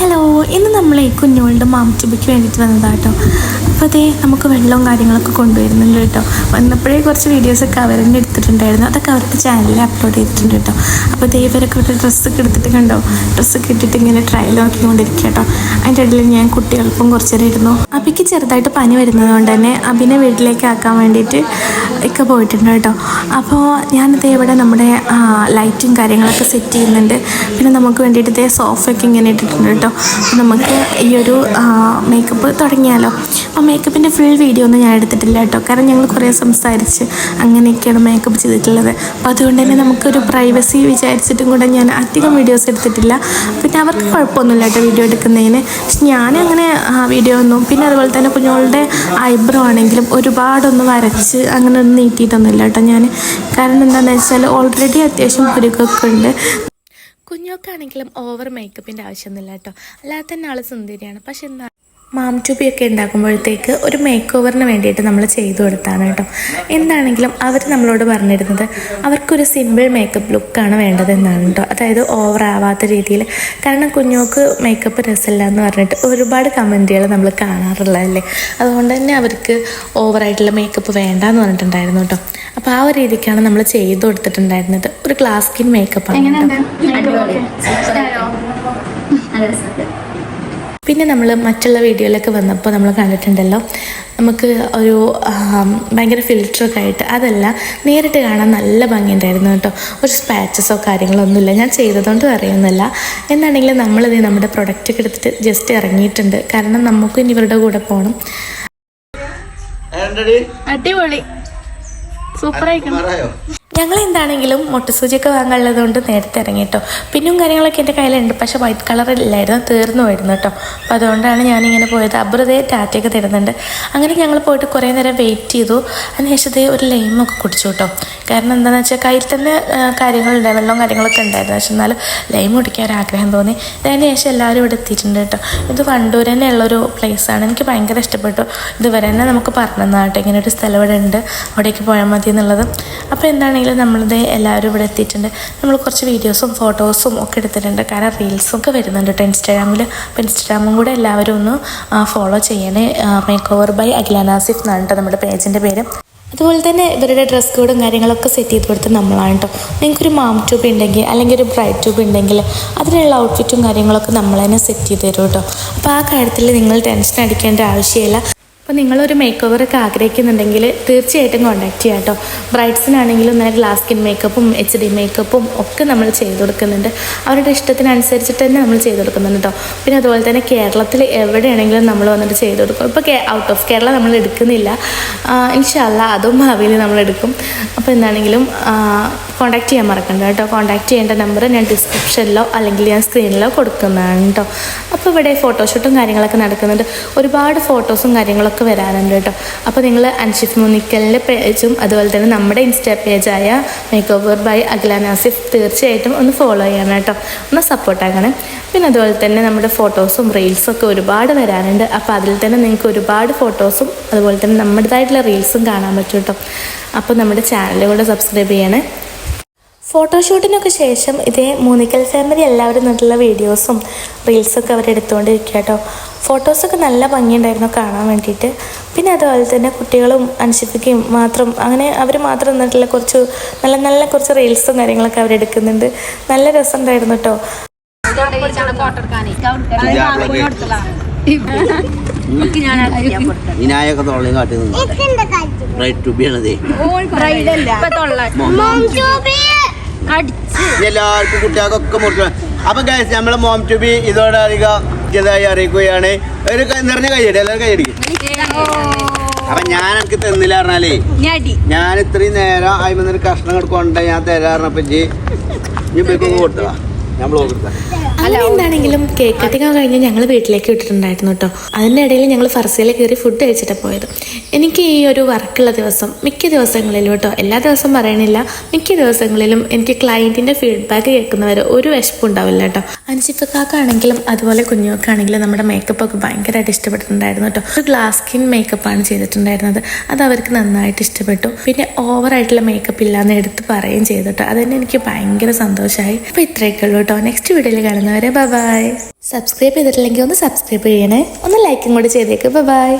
Hello ഇന്ന് നമ്മൾ ഈ കുഞ്ഞുങ്ങളുടെ മാംറ്റുബിക്ക് വേണ്ടിയിട്ട് വന്നതാട്ടോ അപ്പോൾ അതേ നമുക്ക് വെള്ളവും കാര്യങ്ങളൊക്കെ കൊണ്ടുവരുന്നുണ്ട് കേട്ടോ വന്നപ്പോഴേ കുറച്ച് വീഡിയോസൊക്കെ അവരെന്നെ എടുത്തിട്ടുണ്ടായിരുന്നു. അതൊക്കെ അവരുടെ ചാനലിൽ അപ്ലോഡ് ചെയ്തിട്ടുണ്ട് കേട്ടോ അപ്പോൾ ഇവരൊക്കെ ഇവിടെ ഡ്രസ്സൊക്കെ എടുത്തിട്ട് കണ്ടോ? ഡ്രസ്സൊക്കെ ഇട്ടിട്ട് ഇങ്ങനെ ട്രയൽ നോക്കിക്കൊണ്ടിരിക്കുക കേട്ടോ അതിന്റെ ഇടയിൽ ഞാൻ കുട്ടികൾക്കും കുറച്ച് നേരം ഇരുന്നു. അബിക്ക് ചെറുതായിട്ട് പനി വരുന്നത് കൊണ്ട് തന്നെ അബിനെ വീട്ടിലേക്ക് ആക്കാൻ വേണ്ടിയിട്ട് ഒക്കെ പോയിട്ടുണ്ട് കേട്ടോ അപ്പോൾ ഞാനിതേ ഇവിടെ നമ്മുടെ ലൈറ്റും കാര്യങ്ങളൊക്കെ സെറ്റ് ചെയ്യുന്നുണ്ട്. പിന്നെ നമുക്ക് വേണ്ടിയിട്ട് ഇതേ സോഫയൊക്കെ ഇങ്ങനെ ഇട്ടിട്ടുണ്ട് കേട്ടോ അപ്പോൾ നമുക്ക് ഈ ഒരു മേക്കപ്പ് തുടങ്ങിയാലോ. അപ്പോൾ മേക്കപ്പിന്റെ ഫുൾ വീഡിയോ ഒന്നും ഞാൻ എടുത്തിട്ടില്ല കേട്ടോ. കാരണം ഞങ്ങൾ കുറേ സംസാരിച്ച് അങ്ങനെയൊക്കെയാണ് മേക്കപ്പ് ചെയ്തിട്ടുള്ളത്. അപ്പോൾ അതുകൊണ്ട് തന്നെ നമുക്കൊരു പ്രൈവസി വിചാരിച്ചിട്ടും കൂടെ ഞാൻ അധികം വീഡിയോസ് എടുത്തിട്ടില്ല. പിന്നെ അവർക്ക് കുഴപ്പമൊന്നുമില്ല കേട്ടോ വീഡിയോ എടുക്കുന്നതിന്. പക്ഷെ ഞാനങ്ങനെ വീഡിയോ ഒന്നും പിന്നെ അതുപോലെ തന്നെ കുഞ്ഞുങ്ങളുടെ ഐബ്രോ ആണെങ്കിലും ഒരുപാടൊന്ന് വരച്ച് അങ്ങനെ ഒന്നും നീട്ടിയിട്ടൊന്നുമില്ല കേട്ടോ ഞാൻ. കാരണം എന്താണെന്ന് വെച്ചാൽ ഓൾറെഡി അത്യാവശ്യം കുരുക്കൊക്കെ ഉണ്ട്. കുഞ്ഞൊക്കാണെങ്കിലും ഓവർ മേക്കപ്പിന്റെ ആവശ്യമൊന്നുമില്ല കേട്ടോ. അല്ലാതെ തന്നെ ആൾ സുന്ദരിയാണ്. പക്ഷെ എന്താ മാം ട്യൂബിയൊക്കെ ഉണ്ടാക്കുമ്പോഴത്തേക്ക് ഒരു മേക്ക് ഓവറിന് വേണ്ടിയിട്ട് നമ്മൾ ചെയ്തു കൊടുത്താണ് കേട്ടോ. എന്താണെങ്കിലും അവർ നമ്മളോട് പറഞ്ഞിരുന്നത് അവർക്കൊരു സിമ്പിൾ മേക്കപ്പ് ലുക്കാണ് വേണ്ടതെന്നാണ് കേട്ടോ. അതായത് ഓവർ ആവാത്ത രീതിയിൽ കാരണം കുഞ്ഞോക്ക് മേക്കപ്പ് രസമില്ല എന്ന് പറഞ്ഞിട്ട് ഒരുപാട് കമന്റുകൾ നമ്മൾ കാണാറുള്ളതല്ലേ അതുകൊണ്ട് തന്നെ അവർക്ക് ഓവറായിട്ടുള്ള മേക്കപ്പ് വേണ്ട എന്ന് പറഞ്ഞിട്ടുണ്ടായിരുന്നു കേട്ടോ. അപ്പോൾ ആ ഒരു രീതിക്കാണ് നമ്മൾ ചെയ്തു കൊടുത്തിട്ടുണ്ടായിരുന്നത്. ഒരു ക്ലാസ് സ്കിൻ മേക്കപ്പ് ആണ്. പിന്നെ നമ്മൾ മറ്റുള്ള വീഡിയോയിലൊക്കെ വന്നപ്പോൾ നമ്മൾ കണ്ടിട്ടുണ്ടല്ലോ. നമുക്ക് ഒരു ഭയങ്കര ഫിൽറ്ററൊക്കെ ആയിട്ട് അതല്ല നേരിട്ട് കാണാൻ നല്ല ഭംഗിയുണ്ടായിരുന്നു കേട്ടോ. ഒരു സ്പാച്ചസോ കാര്യങ്ങളോ ഒന്നുമില്ല. ഞാൻ ചെയ്തതുകൊണ്ട് അറിയുന്നില്ല എന്നാണെങ്കിലും നമ്മളിത് നമ്മുടെ പ്രൊഡക്റ്റ് ഒക്കെ എടുത്തിട്ട് ജസ്റ്റ് ഇറങ്ങിയിട്ടുണ്ട്. കാരണം നമുക്കും ഇനി ഇവരുടെ കൂടെ പോകണം അടിപൊളി. സൂപ്പർ ആയിക്കണം ഞങ്ങൾ എന്താണെങ്കിലും മുട്ടസൂചിയൊക്കെ വാങ്ങാനുള്ളത് കൊണ്ട് നേരത്തെ ഇറങ്ങി കേട്ടോ പിന്നും കാര്യങ്ങളൊക്കെ എന്റെ കയ്യിലുണ്ട്. പക്ഷേ വൈറ്റ് കളർ ഇല്ലായിരുന്നു തീർന്നു വരുന്നു കേട്ടോ. അപ്പോൾ അതുകൊണ്ടാണ് ഞാനിങ്ങനെ പോയത്. അബ്രതേ ടാറ്റയൊക്കെ തരുന്നുണ്ട്. അങ്ങനെ ഞങ്ങൾ പോയിട്ട് കുറേ നേരം വെയിറ്റ് ചെയ്തു. അതിനുശേഷം ദേ ഒരു ലൈമൊക്കെ കുടിച്ചു കേട്ടോ. കാരണം എന്താണെന്ന് വെച്ചാൽ കയ്യിൽ തന്നെ കാര്യങ്ങളുണ്ട്. വെള്ളവും കാര്യങ്ങളൊക്കെ ഉണ്ടായിരുന്നു. പക്ഷെ എന്നാലും ലൈം കുടിക്കാൻ ഒരു ആഗ്രഹം തോന്നി. അതിന് ശേഷം എല്ലാവരും ഇവിടെ എത്തിയിട്ടുണ്ട് കേട്ടോ. ഇത് വണ്ടൂർ തന്നെ ഉള്ളൊരു പ്ലേസാണ് എനിക്ക് ഭയങ്കര ഇഷ്ടപ്പെട്ടു. ഇതുവരെ തന്നെ നമുക്ക് പറഞ്ഞു കേട്ടോ. ഇങ്ങനെ ഒരു സ്ഥലം ഇവിടെ ഉണ്ട്. അവിടേക്ക് പോയാൽ മതി. എന്നുള്ളത്. അപ്പോൾ എന്താണെങ്കിലും നമ്മളിത് എല്ലാവരും ഇവിടെ എത്തിയിട്ടുണ്ട്. നമ്മൾ കുറച്ച് വീഡിയോസും ഫോട്ടോസും ഒക്കെ എടുത്തിട്ടുണ്ട്. കാരണം റീൽസും ഒക്കെ വരുന്നുണ്ട് കേട്ടോ ഇൻസ്റ്റാഗ്രാമിൽ അപ്പോൾ ഇൻസ്റ്റാഗ്രാമും കൂടെ എല്ലാവരും ഒന്ന് ഫോളോ ചെയ്യണേ. മേക്ക് ഓവർ ബൈ അഖിലാനാസിഫ് എന്നാണ് കേട്ടോ നമ്മുടെ പേജിന്റെ പേര്. അതുപോലെ തന്നെ ഇവരുടെ ഡ്രസ് കോഡും കാര്യങ്ങളൊക്കെ സെറ്റ് ചെയ്ത് കൊടുത്ത് നമ്മളാണ് കേട്ടോ. നിങ്ങൾക്കൊരു മാം ട്യൂബ് ഉണ്ടെങ്കിൽ അല്ലെങ്കിൽ ഒരു ബ്രൈറ്റ് ട്യൂബ് ഉണ്ടെങ്കിൽ അതിനുള്ള ഔട്ട്ഫിറ്റും കാര്യങ്ങളൊക്കെ നമ്മൾ തന്നെ സെറ്റ് ചെയ്ത് തരും കേട്ടോ. അപ്പോൾ ആ കാര്യത്തിൽ നിങ്ങൾ ടെൻഷൻ അടിക്കേണ്ട ആവശ്യമില്ല. അപ്പോൾ നിങ്ങളൊരു മേക്ക് ഓവറൊക്കെ ആഗ്രഹിക്കുന്നുണ്ടെങ്കിൽ തീർച്ചയായിട്ടും കോൺടാക്ട് ചെയ്യാം കേട്ടോ ബ്രൈഡ്സിനാണെങ്കിലും നല്ല ഗ്ലാസ് സ്കിൻ മേക്കപ്പും എച്ച് ഡി മേക്കപ്പും ഒക്കെ നമ്മൾ ചെയ്തു കൊടുക്കുന്നുണ്ട്. അവരുടെ ഇഷ്ടത്തിനനുസരിച്ചിട്ട് തന്നെ നമ്മൾ ചെയ്തു കൊടുക്കുന്നുണ്ട് കേട്ടോ പിന്നെ അതുപോലെ തന്നെ കേരളത്തിൽ എവിടെയാണെങ്കിലും നമ്മൾ വന്നിട്ട് ചെയ്തു കൊടുക്കും. ഇപ്പോൾ ഔട്ട് ഓഫ് കേരള നമ്മൾ എടുക്കുന്നില്ല. ഇൻഷല്ല അതും ഭാവിയിൽ നമ്മൾ എടുക്കും. അപ്പോൾ എന്താണെങ്കിലും കോൺടാക്ട് ചെയ്യാൻ മറക്കണ്ട കേട്ടോ കോൺടാക്ട് ചെയ്യേണ്ട നമ്പർ ഞാൻ ഡിസ്ക്രിപ്ഷനിലോ അല്ലെങ്കിൽ ഞാൻ സ്ക്രീനിലോ കൊടുക്കുന്നതാണ് കേട്ടോ അപ്പോൾ ഇവിടെ ഫോട്ടോഷൂട്ടും കാര്യങ്ങളൊക്കെ നടക്കുന്നുണ്ട്. ഒരുപാട് ഫോട്ടോസും കാര്യങ്ങളൊക്കെ വരാനുണ്ട് കേട്ടോ. അപ്പോൾ നിങ്ങൾ അൻഷിഫ് മുനിക്കലിന്റെ പേജും അതുപോലെ തന്നെ നമ്മുടെ insta പേജായ make over by Akhila Nasif തീർച്ചയായിട്ടും ഒന്ന് ഫോളോ ചെയ്യണം കേട്ടോ. ഒന്ന് സപ്പോർട്ടാക്കണം പിന്നെ അതുപോലെ തന്നെ നമ്മുടെ ഫോട്ടോസും റീൽസും ഒക്കെ ഒരുപാട് വരാനുണ്ട് അപ്പോൾ അതിൽ തന്നെ നിങ്ങൾക്ക് ഒരുപാട് ഫോട്ടോസും അതുപോലെ തന്നെ നമ്മുടേതായിട്ടുള്ള റീൽസും കാണാൻ പറ്റും കേട്ടോ. അപ്പോൾ നമ്മുടെ ചാനൽ കൂടെ സബ്സ്ക്രൈബ് ചെയ്യണേ. ഫോട്ടോഷൂട്ടിനൊക്കെ ശേഷം ഇതേ മൂന്നിക്കൽ ഫാമിലി എല്ലാവരും നിന്നുള്ള വീഡിയോസും റീൽസൊക്കെ അവരെടുത്തുകൊണ്ടിരിക്കുക കേട്ടോ ഫോട്ടോസൊക്കെ നല്ല ഭംഗിയുണ്ടായിരുന്നു കാണാൻ വേണ്ടിയിട്ട് പിന്നെ അതുപോലെ തന്നെ കുട്ടികളും അനുശിപ്പിക്കുകയും മാത്രം അങ്ങനെ അവർ മാത്രം നിന്നിട്ടുള്ള കുറച്ച് നല്ല നല്ല കുറച്ച് റീൽസും കാര്യങ്ങളൊക്കെ അവരെടുക്കുന്നുണ്ട് നല്ല രസം ഉണ്ടായിരുന്നു കേട്ടോ ഫോട്ടോ തൊള്ളയും കാട്ടി നിന്ന് റൈറ്റ് ടു ബി ആണതേ എല്ലാവർക്കും കുട്ടികൾക്കൊക്കെ മുറിച്ചു അപ്പൊ ഗൈസ് നമ്മളെ മോം ടു ബി ഇതോടെ അധികം ഇതായി അറിയിക്കുകയാണ്. ഒരു നിറഞ്ഞ കൈയടി എല്ലാവരും കൈയടിക്കും അപ്പൊ ഞാൻ എനിക്ക് തന്നില്ല പറഞ്ഞാലേ. ഞാൻ ഇത്രയും നേരം അതിൽ കഷ്ണം കൊണ്ട് ഞാൻ തരാറിനപ്പൊ ഇജ്ജ് ഇനി ഇപ്പൊക്കെ കൊടുത്തതാ. ഞാൻ ബ്ലോഗ് അങ്ങനെ എന്താണെങ്കിലും കേക്ക് കട്ടിങ് കഴിഞ്ഞ് ഞങ്ങൾ വീട്ടിലേക്ക് വിട്ടിട്ടുണ്ടായിരുന്നു കേട്ടോ അതിന്റെ ഇടയിൽ ഞങ്ങൾ ഫർസയിൽ കയറി ഫുഡ് കഴിച്ചിട്ടാണ് പോയത്. എനിക്ക് ഈ ഒരു വർക്കുള്ള ദിവസം മിക്ക ദിവസങ്ങളിലും കേട്ടോ എല്ലാ ദിവസവും പറയണില്ല മിക്ക ദിവസങ്ങളിലും എനിക്ക് ക്ലയന്റിന്റെ ഫീഡ്ബാക്ക് കേൾക്കുന്നവരെ ഒരു വിശപ്പുണ്ടാവില്ല കേട്ടോ അനുശിഫക്കാണെങ്കിലും അതുപോലെ കുഞ്ഞുങ്ങൾക്കാണെങ്കിലും നമ്മുടെ മേക്കപ്പ് ഒക്കെ ഭയങ്കരമായിട്ട് ഇഷ്ടപ്പെട്ടിട്ടുണ്ടായിരുന്നു കേട്ടോ. ഒരു ഗ്ലാസ് സ്കിൻ മേക്കപ്പാണ് ചെയ്തിട്ടുണ്ടായിരുന്നത്. അത് അവർക്ക് നന്നായിട്ട് ഇഷ്ടപ്പെട്ടു. പിന്നെ ഓവറായിട്ടുള്ള മേക്കപ്പ് ഇല്ലാന്ന് എടുത്ത് പറയുകയും ചെയ്തിട്ടോ അതന്നെ എനിക്ക് ഭയങ്കര സന്തോഷമായി. അപ്പോൾ ഇത്രയൊക്കെ ഉള്ളൂ കേട്ടോ. നെക്സ്റ്റ് വീഡിയോയിൽ കാണുന്നവരെ ബൈ സബ്സ്ക്രൈബ് ചെയ്തിട്ടില്ലെങ്കിൽ ഒന്ന് സബ്സ്ക്രൈബ് ചെയ്യണേ. ഒന്ന് ലൈക്കും കൂടി ചെയ്തേക്ക്. ബൈ